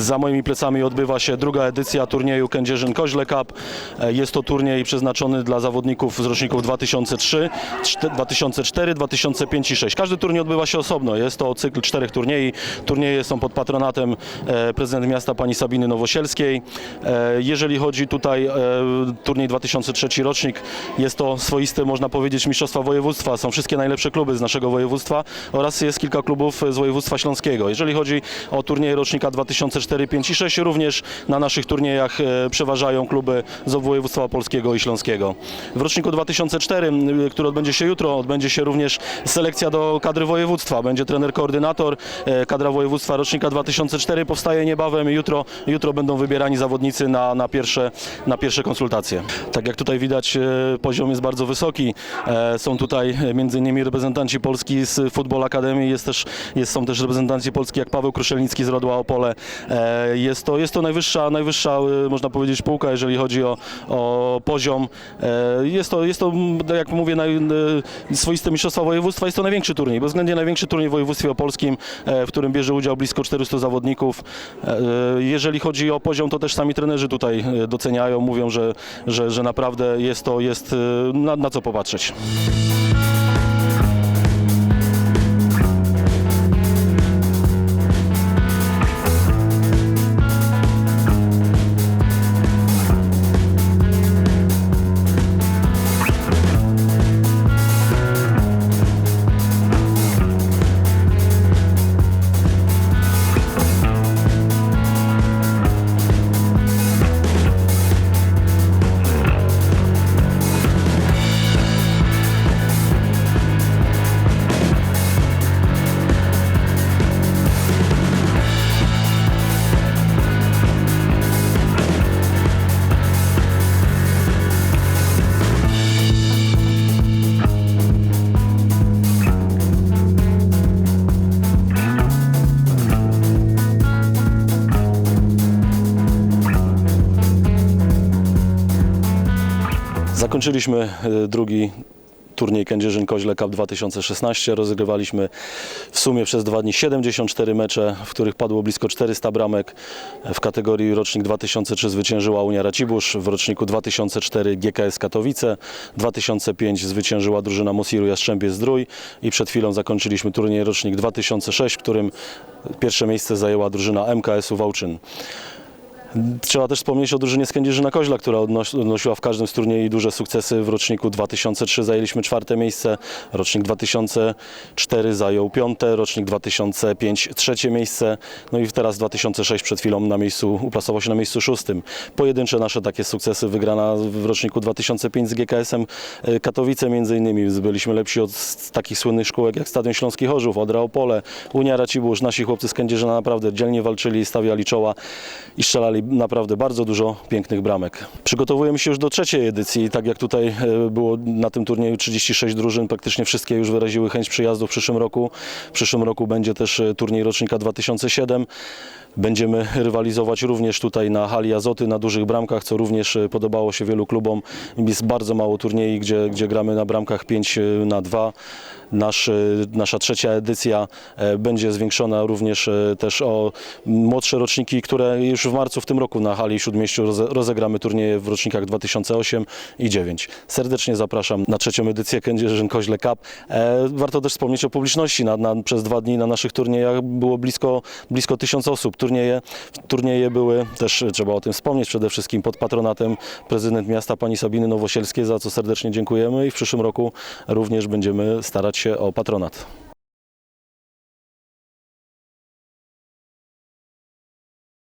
Za moimi plecami odbywa się druga edycja turnieju Kędzierzyn Koźle Cup. E, Jest to turniej przeznaczony dla zawodników z roczników 2003, czte- 2004, 2005 i 6. Każdy turniej odbywa się osobno. Jest to cykl czterech turniejów. Turnieje są pod patronatem e, prezydent miasta pani Sabiny Nowosielskiej. E, Jeżeli chodzi tutaj turniej 2003 rocznik, jest to swoiste, można powiedzieć, mistrzostwa województwa. Są wszystkie najlepsze kluby z naszego województwa oraz jest kilka klubów z województwa śląskiego. Jeżeli chodzi o turnieje rocznika 2004, 5 i 6, również na naszych turniejach e, przeważają kluby z województwa polskiego i śląskiego. W roczniku 2004, m, który odbędzie się jutro, odbędzie się również selekcja do kadry województwa. Będzie trener koordynator, e, kadra województwa rocznika 2004 powstaje niebawem jutro, jutro będą wybierani zawodnicy na, na, pierwsze, na pierwsze konsultacje. Tak jak tutaj widać, e, poziom jest bardzo wysoki. Są tutaj m.in. reprezentanci Polski z Football Academy, jest też, jest, są też reprezentanci Polski jak Paweł Kruszelnicki z Rodła Opole. E, Jest to, jest to najwyższa, najwyższa, e, można powiedzieć, półka, jeżeli chodzi o, o poziom. E, Jest to, jest to, tak jak mówię, naj, swoiste mistrzostwa województwa. Jest to największy turniej, bezwzględnie największy turniej w województwie opolskim, w którym bierze udział blisko 400 zawodników. Jeżeli chodzi o poziom, to też sami trenerzy tutaj doceniają, mówią, że, że, że naprawdę jest to, jest na, na co popatrzeć. Zakończyliśmy e, drugi turniej Kędzierzyn Koźle Cup 2016. Rozegrywaliśmy w sumie przez dwa dni 74 mecze, w których padło blisko 400 bramek. W kategorii rocznik 2003 zwyciężyła Unia Racibórz, w roczniku 2004 GKS Katowice, 2005 zwyciężyła drużyna Mosiru Jastrzębie Zdrój i przed chwilą zakończyliśmy turniej rocznik 2006, w którym pierwsze miejsce zajęła drużyna MKS-u Wałczyn. Trzeba też wspomnieć o drużynie z Koźla, która odnosiła w każdym z turniejów duże sukcesy. W roczniku 2003 zajęliśmy czwarte miejsce, rocznik 2004 zajął piąte, rocznik 2005 trzecie miejsce, no i teraz 2006 przed chwilą na miejscu, uplasował się na miejscu szóstym. Pojedyncze nasze takie sukcesy, wygrana w roczniku 2005 z GKS-em e, Katowice między innymi. Byliśmy lepsi od takich słynnych szkółek jak Stadion Śląski Chorzów, Odra Opole, Unia Racibórz. Nasi chłopcy z naprawdę dzielnie walczyli, stawiali czoła i strzelali naprawdę bardzo dużo pięknych bramek. Przygotowujemy się już do trzeciej edycji. Tak jak tutaj e, było na tym turnieju 36 drużyn, praktycznie wszystkie już wyraziły chęć przyjazdu w przyszłym roku. W przyszłym roku będzie też e, turniej rocznika 2007. Będziemy rywalizować również tutaj na hali Azoty, na dużych bramkach, co również e, podobało się wielu klubom. Jest bardzo mało turniejów, gdzie, gdzie gramy na bramkach 5 na 2. Nasz, e, nasza trzecia edycja e, będzie zwiększona również e, też o młodsze roczniki, które już w marcu w tym roku na hali Śródmieściu roze, rozegramy turnieje w rocznikach 2008 i 2009. Serdecznie zapraszam na trzecią edycję Kędzierzyn Koźle Cup. Warto też wspomnieć o publiczności. Na, na, przez dwa dni na naszych turniejach było blisko, blisko tysiąc osób. Turnieje, turnieje były też, trzeba o tym wspomnieć, przede wszystkim pod patronatem prezydent miasta pani Sabiny Nowosielskiej, za co serdecznie dziękujemy i w przyszłym roku również będziemy starać się o patronat.